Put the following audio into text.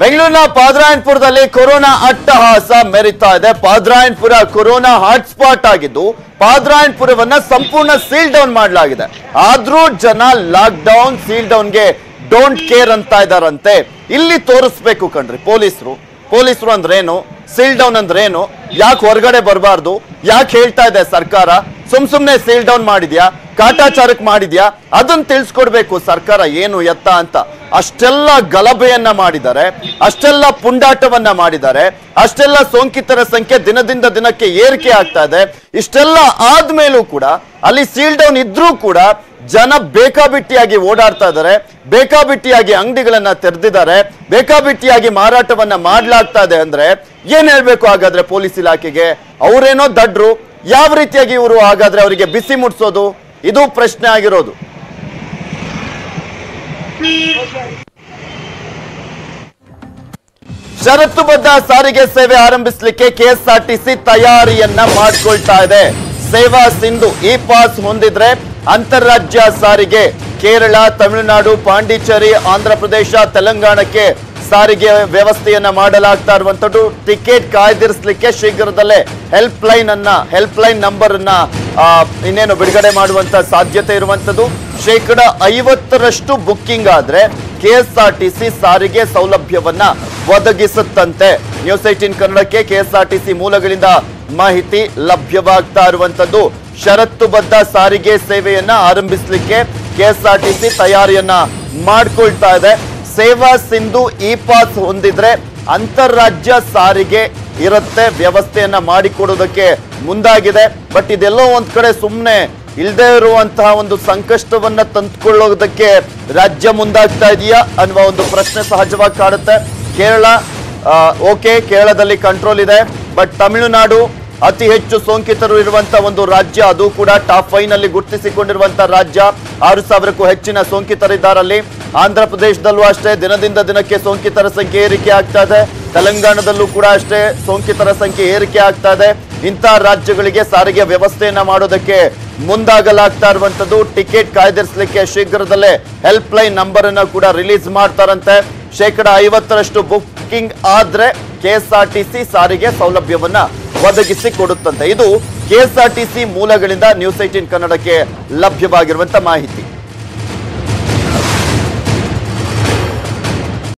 ಬೆಂಗಳೂರಿನ ಪಾದ್ರಾಯನ್ಪುರದಲ್ಲಿ ಕೊರೋನಾ ಅಟ್ಟಹಾಸ ಮೆರಿತಾ ಇದೆ. Padarayanapura corona hotspot ಆಗಿದ್ದು, ಪಾದ್ರಾಯನ್ಪುರವನ್ನ ಸಂಪೂರ್ಣ ಸೀಲ್ ಡೌನ್ ಮಾಡಲಾಗಿದೆ. ಆದ್ರೂ ಜನ ಲಾಕ್ ಡೌನ್ ಸೀಲ್ ಡೌನ್ಗೆ ಡೋಂಟ್ ಕೇರ್ ಅಂತ ಇದಾರಂತೆ. ಇಲ್ಲಿ ತೋರಿಸ್ಬೇಕು ಕಣ್ರಿ, ಪೊಲೀಸರು. ಪೊಲೀಸರು ಅಂದ್ರೇನು? ಸೀಲ್ ಡೌನ್ ಅಂದ್ರೇನು? ಯಾಕೆ ಹೊರಗಡೆ ಬರಬಾರ್ದು? ಯಾಕೆ ಹೇಳ್ತಾ ಇದೆ ಸರ್ಕಾರ? ಸುಮ್ ಸುಮ್ನೆ ಸೀಲ್ ಡೌನ್ ಮಾಡಿದ್ಯಾ? ಕಾಟಾಚಾರಕ್ಕೆ ಮಾಡಿದ್ಯಾ? ಅದನ್ನ ತಿಳಿಸ್ಕೊಡ್ಬೇಕು ಸರ್ಕಾರ ಏನು ಎತ್ತ ಅಂತ. ಅಷ್ಟೆಲ್ಲ ಗಲಭೆಯನ್ನ ಮಾಡಿದ್ದಾರೆ, ಅಷ್ಟೆಲ್ಲ ಪುಂಡಾಟವನ್ನ ಮಾಡಿದ್ದಾರೆ, ಅಷ್ಟೆಲ್ಲ ಸೋಂಕಿತರ ಸಂಖ್ಯೆ ದಿನದಿಂದ ದಿನಕ್ಕೆ ಏರಿಕೆ ಆಗ್ತಾ ಇದೆ. ಇಷ್ಟೆಲ್ಲ ಆದ್ಮೇಲೂ ಕೂಡ, ಅಲ್ಲಿ ಸೀಲ್ ಡೌನ್ ಇದ್ರೂ ಕೂಡ ಜನ ಬೇಕಾಬಿಟ್ಟಿಯಾಗಿ ಓಡಾಡ್ತಾ ಇದ್ದಾರೆ, ಬೇಕಾಬಿಟ್ಟಿಯಾಗಿ ಅಂಗಡಿಗಳನ್ನ ತೆರೆದಿದ್ದಾರೆ, ಬೇಕಾಬಿಟ್ಟಿಯಾಗಿ ಮಾರಾಟವನ್ನ ಮಾಡ್ಲಾಗ್ತಾ ಇದೆ ಅಂದ್ರೆ ಏನ್ ಹೇಳ್ಬೇಕು ಹಾಗಾದ್ರೆ ಪೊಲೀಸ್ ಇಲಾಖೆಗೆ? ಅವರೇನೋ ದಡ್ರು, ಯಾವ ರೀತಿಯಾಗಿ ಇವರು ಹಾಗಾದ್ರೆ ಅವರಿಗೆ ಬಿಸಿ ಮುಟ್ಸೋದು? ಇದು ಪ್ರಶ್ನೆ ಆಗಿರೋದು. ಷರತ್ತುಬದ್ಧ ಸಾರಿಗೆ ಸೇವೆ ಆರಂಭಿಸಲಿಕ್ಕೆ ಕೆಎಸ್ಆರ್ಟಿಸಿ ತಯಾರಿಯನ್ನ ಮಾಡ್ಕೊಳ್ತಾ ಇದೆ. ಸೇವಾ ಸಿಂಧು ಇ ಪಾಸ್ ಹೊಂದಿದ್ರೆ ಅಂತಾರಾಜ್ಯ ಸಾರಿಗೆ ಕೇರಳ, ತಮಿಳುನಾಡು, ಪಾಂಡಿಚೇರಿ, ಆಂಧ್ರ ಪ್ರದೇಶ, ತೆಲಂಗಾಣಕ್ಕೆ ಸಾರಿಗೆ ವ್ಯವಸ್ಥೆಯನ್ನ ಮಾಡಲಾಗ್ತಾ ಇರುವಂತದ್ದು ಟಿಕೆಟ್ ಕಾಯ್ದಿರಿಸಲಿಕ್ಕೆ ಶೀಘ್ರದಲ್ಲೇ ಹೆಲ್ಪ್ ಲೈನ್ ಅನ್ನ ಹೆಲ್ಪ್ ಲೈನ್ ನಂಬರ್ ಅನ್ನ ಇನ್ನೇನು ಬಿಡುಗಡೆ ಮಾಡುವಂತ ಸಾಧ್ಯತೆ ಇರುವಂತದ್ದು ಶೇಕಡ ಐವತ್ತರಷ್ಟು ಬುಕ್ಕಿಂಗ್ ಆದ್ರೆ ಸಿ ಸಾರಿಗೆ ಸೌಲಭ್ಯವನ್ನ ಒದಗಿಸುತ್ತಂತೆ. ನ್ಯೂಸ್ ಏಟೀನ್ ಕನ್ನಡಕ್ಕೆ ಕೆಎಸ್ಆರ್ಟಿಸಿ ಮೂಲಗಳಿಂದ ಮಾಹಿತಿ ಲಭ್ಯವಾಗ್ತಾ ಇರುವಂತದ್ದು ಷರತ್ತುಬದ್ಧ ಸಾರಿಗೆ ಸೇವೆಯನ್ನ ಆರಂಭಿಸಲಿಕ್ಕೆ ಕೆಎಸ್ಆರ್ಟಿಸಿ ತಯಾರಿಯನ್ನ ಮಾಡ್ಕೊಳ್ತಾ ಇದೆ. ಸೇವಾ ಸಿಂಧು ಇ ಪಾಸ್ ಹೊಂದಿದ್ರೆ ಅಂತಾರಾಜ್ಯ ಸಾರಿಗೆ ಇರುತ್ತೆ. ವ್ಯವಸ್ಥೆಯನ್ನ ಮಾಡಿಕೊಡೋದಕ್ಕೆ ಮುಂದಾಗಿದೆ. ಬಟ್ ಇದೆಲ್ಲೋ ಒಂದ್ ಕಡೆ ಸುಮ್ಮನೆ ಇಲ್ಲದೆ ಇರುವಂತಹ ಒಂದು ಸಂಕಷ್ಟವನ್ನ ತಂದುಕೊಳ್ಳೋದಕ್ಕೆ ರಾಜ್ಯ ಮುಂದಾಗ್ತಾ ಇದೆಯಾ ಅನ್ನುವ ಒಂದು ಪ್ರಶ್ನೆ ಸಹಜವಾಗಿ ಕಾಡುತ್ತೆ. ಕೇರಳ ಓಕೆ ಕೇರಳದಲ್ಲಿ ಕಂಟ್ರೋಲ್ ಇದೆ ಬಟ್ ತಮಿಳುನಾಡು ಅತಿ ಹೆಚ್ಚು ಸೋಂಕಿತರು ಇರುವಂತಹ ಒಂದು ರಾಜ್ಯ, ಅದು ಕೂಡ ಟಾಪ್ ಫೈವ್ನಲ್ಲಿ ಗುರುತಿಸಿಕೊಂಡಿರುವಂತಹ ರಾಜ್ಯ. ಆರು ಸಾವಿರಕ್ಕೂ ಹೆಚ್ಚಿನ ಸೋಂಕಿತರಿದ್ದಾರಲ್ಲಿ ಆಂಧ್ರ ಪ್ರದೇಶದಲ್ಲೂ ಅಷ್ಟೇ, ದಿನದಿಂದ ದಿನಕ್ಕೆ ಸೋಂಕಿತರ ಸಂಖ್ಯೆ ಏರಿಕೆ ಆಗ್ತಾ ಇದೆ. ತೆಲಂಗಾಣದಲ್ಲೂ ಕೂಡ ಅಷ್ಟೇ ಸೋಂಕಿತರ ಸಂಖ್ಯೆ ಏರಿಕೆ ಆಗ್ತಾ ಇದೆ. ಇಂತಹ ರಾಜ್ಯಗಳಿಗೆ ಸಾರಿಗೆ ವ್ಯವಸ್ಥೆಯನ್ನ ಮಾಡೋದಕ್ಕೆ ಮುಂದಾಗಲಾಗ್ತಾ ಇರುವಂತದ್ದು ಟಿಕೆಟ್ ಕಾಯ್ದಿರಿಸಲಿಕ್ಕೆ ಶೀಘ್ರದಲ್ಲೇ ಹೆಲ್ಪ್ ಲೈನ್ ನಂಬರ್ ಅನ್ನ ಕೂಡ ರಿಲೀಸ್ ಮಾಡ್ತಾರಂತೆ. ಶೇಕಡ ಐವತ್ತರಷ್ಟು ಬುಕ್ಕಿಂಗ್ ಆದ್ರೆ ಕೆಎಸ್ಆರ್ಟಿಸಿ ಸಾರಿಗೆ ಸೌಲಭ್ಯವನ್ನ ಒದಗಿಸಿ ಕೊಡುತ್ತಂತೆ ಇದು ಕೆಎಸ್ಆರ್ಟಿಸಿ ಮೂಲಗಳಿಂದ ನ್ಯೂಸ್ ಏಟೀನ್ ಕನ್ನಡಕ್ಕೆ ಲಭ್ಯವಾಗಿರುವಂತ ಮಾಹಿತಿ.